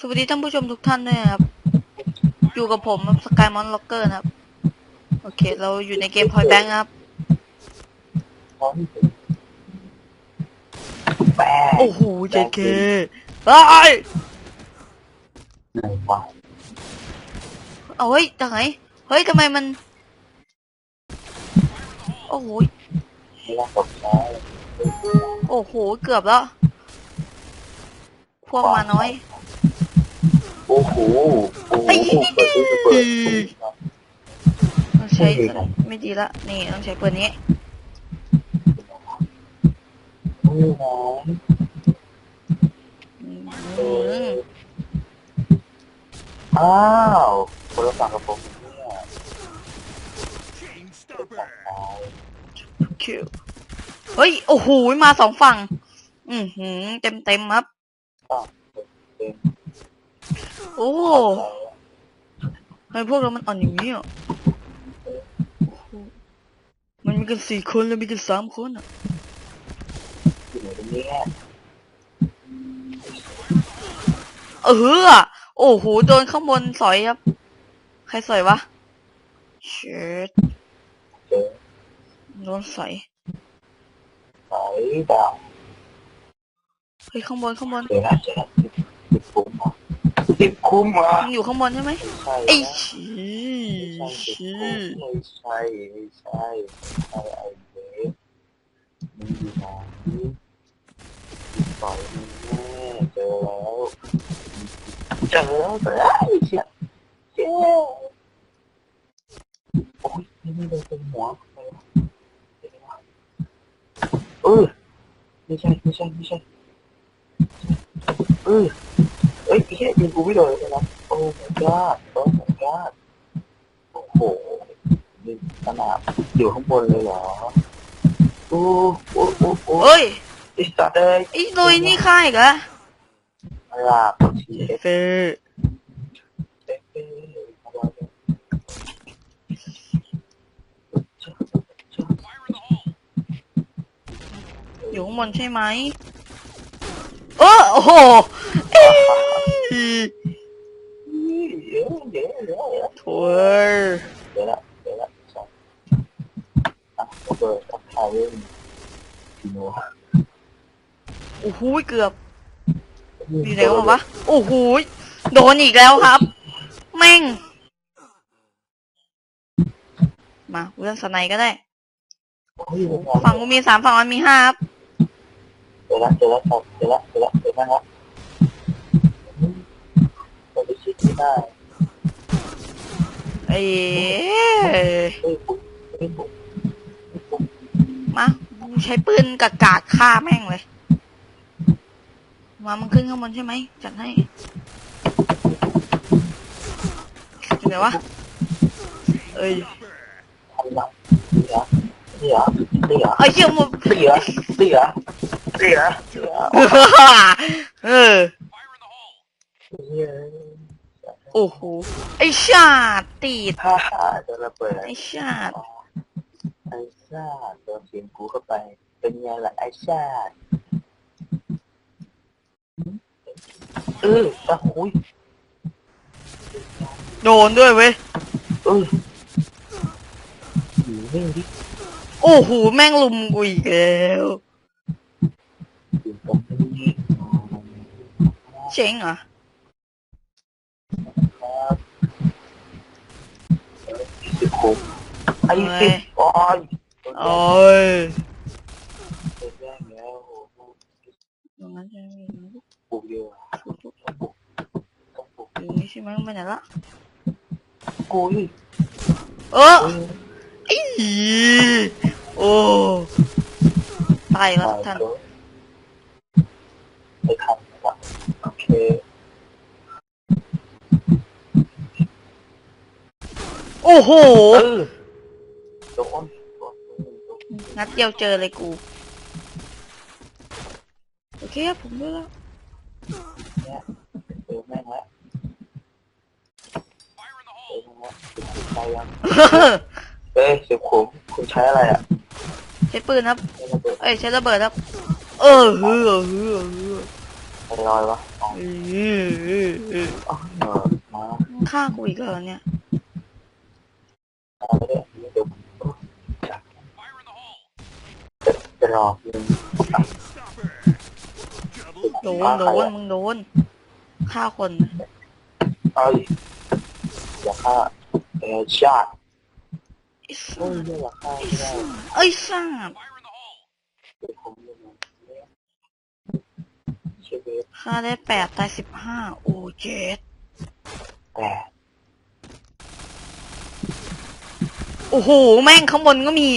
สวัสดีท่านผู้ชมทุกท่านด้วยครับ อยู่กับผมสกายมอนล็อกเกอร์นะครับ โอเค เราอยู่ในเกมพอยแบงค์ครับ แปดโอ้โหเจเคเฮ้ยหนวันเอาเฮ้ยจากไหน เฮ้ยทำไมมัน โอ้โห ไม่ต้ตกใจโอ้โห เกือบแล้ว พวกมาน้อย โอ้โหโอ้โหเปิดที่เปิดต้องใช้อะไรไม่ดีละ นี่ต้องใช้ปืนนี้นี่นะอืมอ้าวคนละฝั่งกับผมเนี่ยคิวเฮ้ย โอ้โห มาสองฝั่ง อือหือเต็มเต็มครับ โอ้ทำไมพวกเรามันอ่อนอย่างนี้อะโอ้โหมันมีกันสี่คนแล้วมีกันสามคนอะอยู่ตรงนี้เออโอ้โหโดนข้างบนสอยครับ ใครสอยวะเชิดเจอโดนสอยสายดาวเฮ้ยข้างบนข้างบน ติดคุ้มอะติดคุ้มอะมันอยู่ข้างบนใช่ไหมใช่ไอ้ชี้ไม่ใช่ชีไม่ใช่ไม่ใช่ไอไอเด็กมึงอยู่ไหนปล่อยมึงแน่เจอแล้วเจอแล้วเจอแล้วไอ้เชี่ยเจ้โอ้ยนี่เลยเป็นหัวเออไม่ใช่ไม่ใช่ไม่ใช่เออ เอ้ยไอ้เหี้ยยิงกูไม่โดนเลยนะโอ้ my god โอ้ my god โอ้โหนี่สนามอยู่ข้างบนเลยเหรอโอ้โอ้โอ้โอ้เฮ้ยไอ้สัตว์เอ้ยไอ้ลุยนี่ค่ายกะลาบชีเอฟเฟอเอฟเออยู่ข้างบนใช่ไหมเออโอ้โห เดี๋ยวเดี๋ยวเดี๋ยวเดี๋ยวโถ่เอ้ยเดี๋ยวละเดี๋ยวละสองอะระเบิดกับพาวเวอร์ทีโน่โอ้โหเกือบอยู่ไหนวะโอ้โหโดนอีกแล้วครับ แม่ง มาเรื่องสไนก็ได้ฝั่งกูมีสามฝั่งมันมีห้าครับเดี๋ยวละเดี๋ยวละเดี๋ยวละเดี๋ยวละเดี๋ยวละเรา ไปชิดไม่ได้เอ้ยเฮ้ยปุ๊บเฮ้ยปุ๊บมากูใช้ปืนกากาดฆ่าแม่งเลย มามันขึ้นข้างบนใช่ไหม จัดให้อยู่ไหนวะ เอ้ยทำหลังเสียเสียเสียไอ้เชี่ยมึงเสียเสียเสียเสียเออเสีย โอ้โห ไอ้ชาติตีดฮ่าฮ่าจะระเบิดไอ้ชาติ ไอ้ชาโดนเสียงกูเข้าไป เป็นไงล่ะไอ้ชาเออตะหุยโดนด้วยเว้ย เอออยู่นิ่งดิโอ้โห แม่งลุมกูอีกแล้วอยู่ตรงนี้เจ๋งเหรอ ครับเอ อสิบหกไอ้สิบโอ้ยโอ้ยโดนแย่งแล้วโอ้โหตรงนั้นใช่ไหมปลูกเดียวต้องปลูกต้องปลูกอยู่นี่ใช่ไหมไปไหนละกูยเอออีโอ้ตายแล้วท่านไม่ทันละโอเค โอ้โห เออโดนนัดเดียวเจอเลยกู โอเคครับผมด้วยแล้ว เนี่ยเจอแม่งแล้วเจอแม่งล้วคุณใช้ยังเอ้ยเสียบขมคุณใช้อะไรอะใช้ปืนครับใช้ระเบิดเอ้ยใช้ระเบิดครับ เออเฮือเฮือเฮือไปลอยวะอ๋อเออเออเออเออมามึงฆ่ากูอีกแล้วเนี่ย เอาไปเลยเดี๋ยวจะรอโดนโดนมึงโดนฆ่าคนเอ้ยอย่าฆ่าเอชาติไอ้สัโอ้ยสอย่าฆ่าไอ้ไม่ได้สัสไอ้สัสเดี๋ยวผมจะมาชีวิตฆ่าได้แปดตายสิบห้าโอ้เจ็ดแต่ โอ้โห แม่งข้างบนก็มี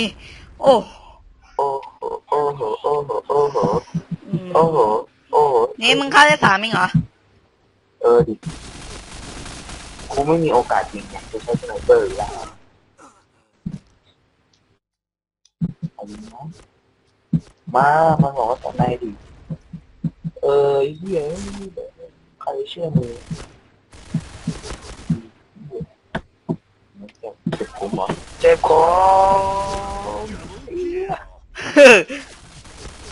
โอ้โอ้โหโอ้โหโอ้โหโอ้โหอืมโอ้โหโอ้โหนี่มึงฆ่าได้สามเองเหรอ เออดิกูไม่มีโอกาสยิงไงจะใช้สไนเปอร์แล้วอันนี้นะมามันบอกว่าตอนในดิเออเฮียใครเชื่อมือเจ็บผม เจ็บคอ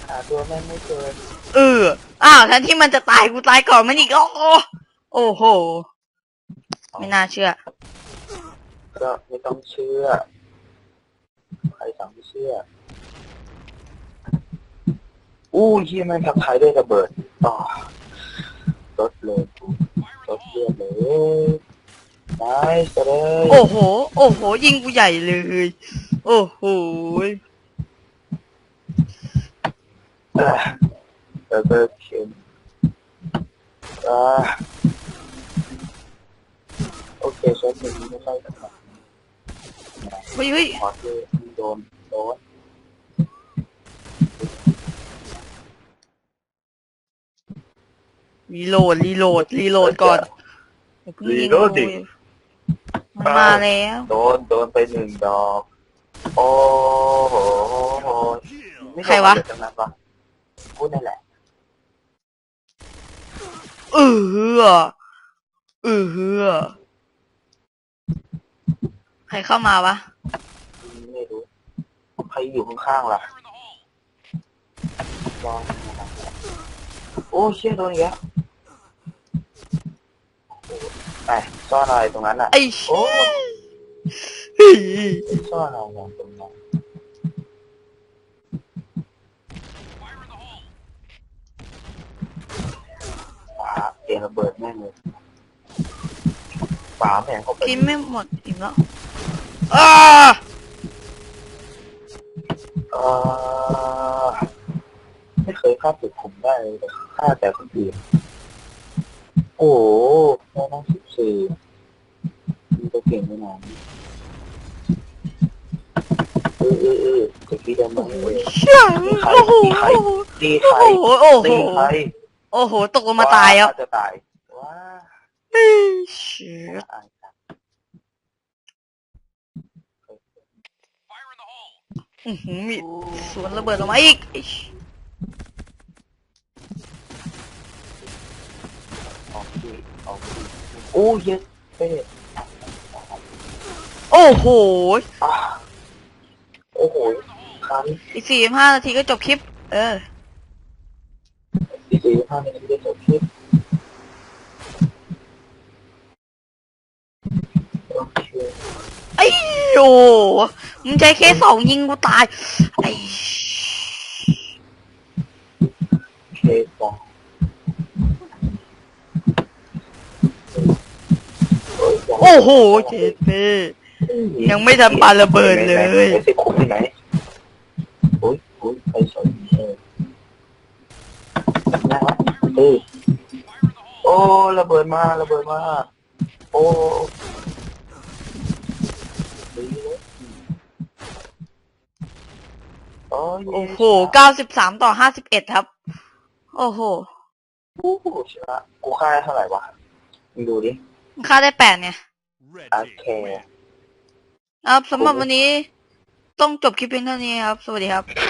หาตัวแม่งไม่เจอเอออ้าวแทนที่มันจะตายกูตายก่อนมันอีกโอ้โหโอ้โห ไม่น่าเชื่อ ก็ไม่ต้องเชื่อ ใครสั่งไม่เชื่อ อู้เฮียแม่งทักทายด้วยระเบิดอ๋อรถเลยกูรถเลือดเลย นายสเลยโอ้โห โอ้โห ยิงกูใหญ่เลย โอ้โหเออเออเบอร์เข็มอ่าโอเคเซตหนึ่งไม่ใช่กันหรอกเฮ้ยเฮ้ยขอคือโดนโดนรีโหลดรีโหลดรีโหลดก่อนอย่าเพิ่งยิงกู มันมาแล้ว โดนโดนไปหนึ่งดอก โอ้โหไม่โดนใครวะเด็กทั้งนั้นวะพูดนั่นแหละ เออเฮือเออเฮือใครเข้ามาวะ ไม่รู้ ใครอยู่ข้างๆล่ะรอโอ้เชี่ยโดนอีกแล้วโอ้โห ไปซ่อนอะไรตรงนั้นอะไอ้โอ้เฮ้ยซ่อนอะไรอย่างตรงนั้นปาเกระเบิดแม่งเลยปาแม่งเข้าไปกินไม่หมดอิ่มแล้วอ้าเออไม่เคยฆ่าตึกผมได้เลยแต่ฆ่าแต่คนอื่นโอ้โหแม่น้องสิ บสี่มีตัวเก่งไปหน่อยเออเออเออจะคิดยังไงโอ้ยเชี่ยโอ้โหตีใครโอ้โหโอ้โหตีใครโอ้โห ตกลงมาตายแล้วจะตายว้าเชี่ยหือมีสวนระเบิดออกมาอีกออกดีออกดี โอ้เยอะเป้โอ้โหอ่าโอ้โหคันอีกสี่ห้านาทีก็จบคลิป เออสี่สี่ห้านาทีได้จบคลิปโอเคไอ้โยมึงใช้เคสสองยิงกูตาย ไอ้ เคสอง โอ้ยโอ้โหเจเป้ยังไม่ทันปาระเบิดเลยไอ้สิคุกที่ไหนโอ้ยโอ้ยไปสอนเลยนะครับเออโอ้ระเบิดมาระเบิดมาโอ้ดีเลยโอ้ยโอ้โหเก้าสิบสามต่อห้าสิบเอ็ดครับ โอ้โหโอ้โหชนะกูค่าได้เท่าไหร่วะมึงดูดิ ค่าได้แปดเนี่ย โอเคครับสำหรับวันนี้ต้องจบคลิปเพียงเท่านี้ครับ สวัสดีครับ